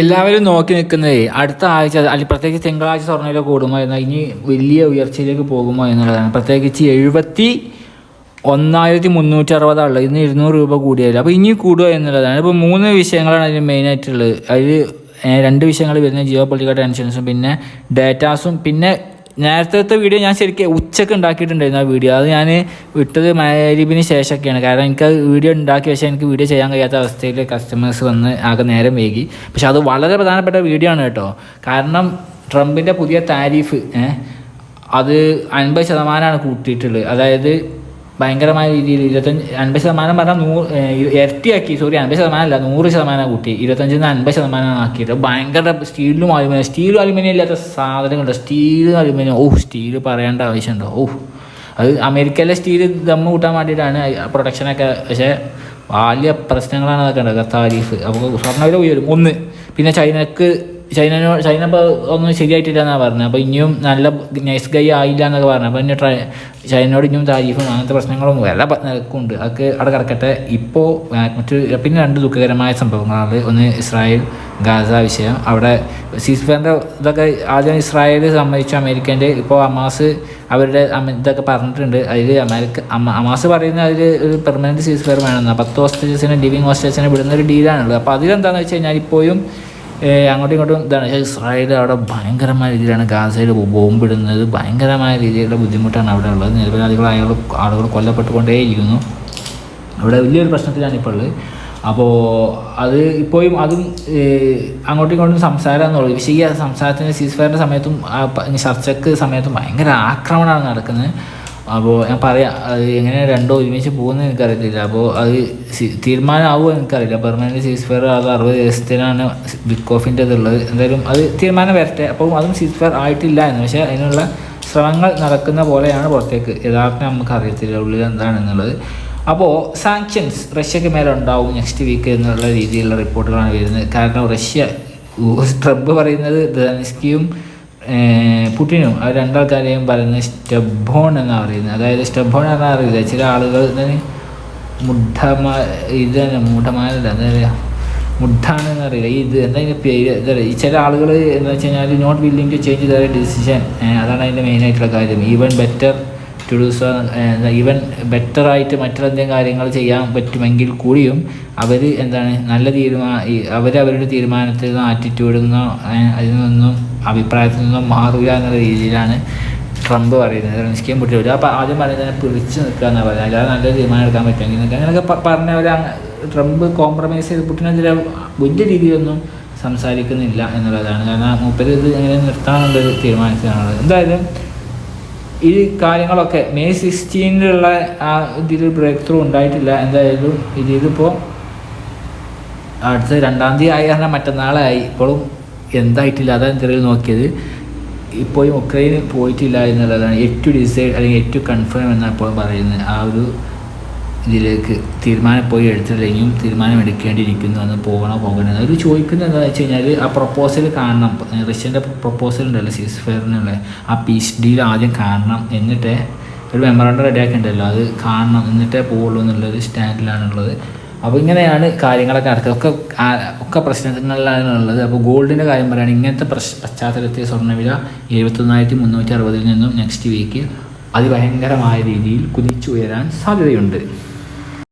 എല്ലാവരും നോക്കി നിൽക്കുന്നത് അടുത്ത ആഴ്ച അല്ലെങ്കിൽ പ്രത്യേകിച്ച് തിങ്കളാഴ്ച സ്വർണയിലോ കൂടുമോ എന്നാൽ ഇനി വലിയ ഉയർച്ചയിലേക്ക് പോകുമോ എന്നുള്ളതാണ്. പ്രത്യേകിച്ച് എഴുപത്തി ഒന്നായിരത്തി മുന്നൂറ്റി അറുപതാണുള്ളത് ഇന്ന് ഇരുന്നൂറ് രൂപ കൂടിയല്ലോ അപ്പോൾ ഇനി കൂടുക എന്നുള്ളതാണ്. ഇപ്പോൾ മൂന്ന് വിഷയങ്ങളാണ് അതിന് മെയിനായിട്ടുള്ളത്. അതിൽ രണ്ട് വിഷയങ്ങൾ വരുന്നത് ജിയോ പൊളിറ്റിക്കൽ ടെൻഷൻസും പിന്നെ ഡേറ്റാസും പിന്നെ നേരത്തെ വീഡിയോ ഞാൻ ശരിക്കും ഉച്ചയ്ക്ക് ഉണ്ടാക്കിയിട്ടുണ്ടായിരുന്നു ആ വീഡിയോ അത് ഞാൻ വിട്ടത് മാരീബിന് ശേഷമൊക്കെയാണ്. കാരണം എനിക്ക് വീഡിയോ ഉണ്ടാക്കിയ പക്ഷേ എനിക്ക് വീഡിയോ ചെയ്യാൻ കഴിയാത്ത അവസ്ഥയിൽ കസ്റ്റമേഴ്സ് വന്ന് ആകെ നേരം വൈകി. പക്ഷെ അത് വളരെ പ്രധാനപ്പെട്ട വീഡിയോ ആണ് കേട്ടോ. കാരണം ട്രംപിന്റെ പുതിയ താരിഫ് അത് അൻപത് ശതമാനമാണ് കൂട്ടിയിട്ടുള്ളത്. അതായത് ഭയങ്കരമായ രീതിയിൽ ഇരുപത്തഞ്ച് അൻപത് ശതമാനം പറഞ്ഞാൽ നൂറ് ഇരട്ടിയാക്കി സോറി അൻപത് ശതമാനം അല്ല നൂറ് ശതമാനം കൂട്ടി. ഇരുപത്തഞ്ചിൽ നിന്ന് അൻപത് ശതമാനം ആക്കിയിട്ട് ഭയങ്കര സ്റ്റീലും അലുമിനിയം സ്റ്റീലും അലുമിനിയം ഇല്ലാത്ത സാധനങ്ങളുണ്ട്. സ്റ്റീലും അലുമിനിയം ഓ സ്റ്റീൽ പറയേണ്ട ആവശ്യമുണ്ടോ? ഓ അത് അമേരിക്കയിലെ സ്റ്റീൽ ദമ്മ് കൂട്ടാൻ വേണ്ടിയിട്ടാണ് പ്രൊഡക്ഷനൊക്കെ പക്ഷേ വലിയ പ്രശ്നങ്ങളാണ് അതൊക്കെ ഉണ്ടാക്കുക താരീഫ്. അപ്പോൾ സ്വർണ വില ഉയരും ഒന്ന് പിന്നെ ചൈനക്ക് ചൈനനോ ചൈന ഇപ്പോൾ ഒന്നും ശരിയായിട്ടില്ല എന്നാണ് പറഞ്ഞത് അപ്പോൾ ഇനിയും നല്ല നൈസ് ഗൈ ആയില്ല എന്നൊക്കെ പറഞ്ഞു. അപ്പോൾ ഇനി ട്രൈ ചൈനയോട് ഇനിയും താരീഫും അങ്ങനത്തെ പ്രശ്നങ്ങളും വില നിൽക്കുന്നുണ്ട് അതൊക്കെ അവിടെ കിടക്കട്ടെ. ഇപ്പോൾ മറ്റു പിന്നെ രണ്ട് ദുഃഖകരമായ സംഭവങ്ങളാണ്. ഒന്ന് ഇസ്രായേൽ ഗാസ വിഷയം. അവിടെ സീസ്ഫയറിന്റെ ഇതൊക്കെ ആദ്യം ഇസ്രായേൽ സമ്മതിച്ചു അമേരിക്കേന്റെ. ഇപ്പോൾ അമാസ് അവരുടെ ഇതൊക്കെ പറഞ്ഞിട്ടുണ്ട്. അതിൽ അമേരിക്ക അമ- അമാസ് പറയുന്ന അതിൽ ഒരു പെർമനന്റ് സീസ്ഫയർ വേണമെന്നാണ്. പത്ത് ഹോസ്റ്റേഴ്സിനെ ലിവിങ് ഹോസ്റ്റേഴ്സിനെ വിടുന്ന ഒരു ഡീലാണുള്ളത് അപ്പോൾ അതിലെന്താണെന്ന് വെച്ച് കഴിഞ്ഞാൽ ഇപ്പോഴും അങ്ങോട്ടും ഇങ്ങോട്ടും ഇതാണ്. ഇസ്രായേൽ അവിടെ ഭയങ്കരമായ രീതിയിലാണ് ഗാസയിൽ ബോംബിടുന്നത്. ഭയങ്കരമായ രീതിയിലുള്ള ബുദ്ധിമുട്ടാണ് അവിടെ ഉള്ളത്. നിരപരാധികളായ ആളുകൾ കൊല്ലപ്പെട്ടുകൊണ്ടേയിരിക്കുന്നു. അവിടെ വലിയൊരു പ്രശ്നത്തിലാണ് ഇപ്പോൾ ഉള്ളത്. അപ്പോൾ അത് ഇപ്പോഴും അതും അങ്ങോട്ടും ഇങ്ങോട്ടും സംസാരം എന്നുള്ളത് പക്ഷേ ഈ സംസാരത്തിന് സീസ്ഫയറിന്റെ സമയത്തും ആ പ- ചർച്ചയ്ക്ക് സമയത്തും ഭയങ്കര ആക്രമണമാണ് നടക്കുന്നത്. അപ്പോൾ ഞാൻ പറയാം അത് എങ്ങനെ രണ്ടോ ഒരുമിച്ച് പോകുന്നത് എനിക്കറിയത്തില്ല. അപ്പോൾ അത് തീരുമാനമാവുമോ എനിക്കറിയില്ല. പെർമനന്റ് സീസ് ഫയർ അത് അറുപത് ദിവസത്തിനാണ് ബിഗ് ഓഫിന്റെ ഇതുള്ളത്. എന്തായാലും അത് തീരുമാനം വരട്ടെ. അപ്പോൾ അതും സീസ് ഫയർ ആയിട്ടില്ല എന്ന്. പക്ഷേ അതിനുള്ള ശ്രമങ്ങൾ നടക്കുന്ന പോലെയാണ് പുറത്തേക്ക്. യഥാർത്ഥം നമുക്ക് അറിയത്തില്ല ഉള്ളിൽ എന്താണെന്നുള്ളത്. അപ്പോൾ സാങ്ഷൻസ് റഷ്യക്ക് മേലെ ഉണ്ടാവും നെക്സ്റ്റ് വീക്ക് എന്നുള്ള രീതിയിലുള്ള റിപ്പോർട്ടുകളാണ് വരുന്നത്. കാരണം റഷ്യ ട്രംപ് പറയുന്നത് ദനസ്കിയും പുട്ടിനും ആ രണ്ടാൾക്കാരെയും പറയുന്നത് സ്റ്റെബോൺ എന്നാണ് പറയുന്നത്. അതായത് സ്റ്റെബോൺ എന്നാണ് അറിയില്ല ചില ആളുകൾ ഇതിന് മുഡ്ഡമാ ഇത് തന്നെ മൂഢമാനല്ല എന്താ പറയുക മുഡാണെന്ന് അറിയില്ല. ഇത് എന്താ ഇതിന്റെ പേര്? എന്താ പറയുക ചില ആളുകൾ എന്താ വെച്ച് കഴിഞ്ഞാൽ not willing to change the decision അതാണ് അതിന്റെ മെയിനായിട്ടുള്ള കാര്യം. Even better to do so even ബെറ്ററായിട്ട് മറ്റെന്തെങ്കിലും കാര്യങ്ങൾ ചെയ്യാൻ പറ്റുമെങ്കിൽ കൂടിയും അവർ എന്താണ് നല്ല തീരുമാനം അവർ അവരുടെ തീരുമാനത്തിൽ നിന്നോ ആറ്റിറ്റ്യൂഡിൽ നിന്നോ അതിൽ നിന്നും അഭിപ്രായത്തിൽ നിന്നും മാറുക എന്നുള്ള രീതിയിലാണ് ട്രംപ് പറയുന്നത്. റെൻസ്കിയും പുട്ടില്ല അപ്പോൾ ആദ്യം പറയുന്നത് പിടിച്ച് നിൽക്കുക എന്നാണ് പറയുന്നത്. അല്ലാതെ നല്ല തീരുമാനം എടുക്കാൻ പറ്റുമെങ്കിൽ നിൽക്കുക. അങ്ങനെയൊക്കെ പറഞ്ഞവർ ട്രംപ് കോംപ്രമൈസ് ചെയ്ത് പുട്ടിനെതിരെ വലിയ രീതിയിലൊന്നും സംസാരിക്കുന്നില്ല എന്നുള്ളതാണ്. കാരണം മൂപ്പര് ഇത് എങ്ങനെ നിർത്താനുള്ളൊരു തീരുമാനത്തിലാണുള്ളത്. എന്തായാലും ഈ കാര്യങ്ങളൊക്കെ മെയ് സിക്സ്റ്റീനിലുള്ള ആ ഇതിൽ ബ്രേക്ക് ത്രൂ ഉണ്ടായിട്ടില്ല. എന്തായാലും ഇതിലിപ്പോൾ അടുത്ത രണ്ടാം തീയതി ആയി കാരണം മറ്റന്നാളായി ഇപ്പോഴും എന്തായിട്ടില്ല. അതാണ് എന്തെങ്കിലും നോക്കിയത്. ഇപ്പോഴും ഉക്രൈന് പോയിട്ടില്ല എന്നുള്ളതാണ്. ഏറ്റവും ഡിസൈഡ് അല്ലെങ്കിൽ ഏറ്റവും കൺഫേം എന്നാണ് ഇപ്പോൾ പറയുന്നത്. ആ ഒരു ഇതിലേക്ക് തീരുമാനം പോയി എടുത്തില്ലെങ്കിലും അന്ന് പോകണോ പോകണോ അവർ ചോദിക്കുന്നത് എന്താണെന്ന് വെച്ച് കഴിഞ്ഞാൽ ആ പ്രപ്പോസൽ കാണണം. റഷ്യന്റെ പ്രപ്പോസൽ ഉണ്ടല്ലോ സീസ് ഫെയറിനുള്ള ആ പീസ് ഡീൽ ആദ്യം കാണണം. എന്നിട്ട് ഒരു മെമ്മറാണ്ടം ഉണ്ടല്ലോ അത് കാണണം. എന്നിട്ടേ പോവുള്ളൂ എന്നുള്ളൊരു സ്റ്റാൻഡിലാണുള്ളത് അപ്പോൾ ഇങ്ങനെയാണ് കാര്യങ്ങളൊക്കെ നടക്കുക. ഒക്കെ ഒക്കെ പ്രശ്നങ്ങളിലാണ് ഉള്ളത് അപ്പോൾ ഗോൾഡിന്റെ കാര്യം പറയുകയാണെങ്കിൽ ഇങ്ങനത്തെ പ്രശ് പശ്ചാത്തലത്തിൽ സ്വർണവില എഴുപത്തൊന്നായിരത്തി മുന്നൂറ്റി അറുപതിൽ നിന്നും നെക്സ്റ്റ് വീക്ക് അതിഭയങ്കരമായ രീതിയിൽ കുതിച്ചുയരാൻ സാധ്യതയുണ്ട്.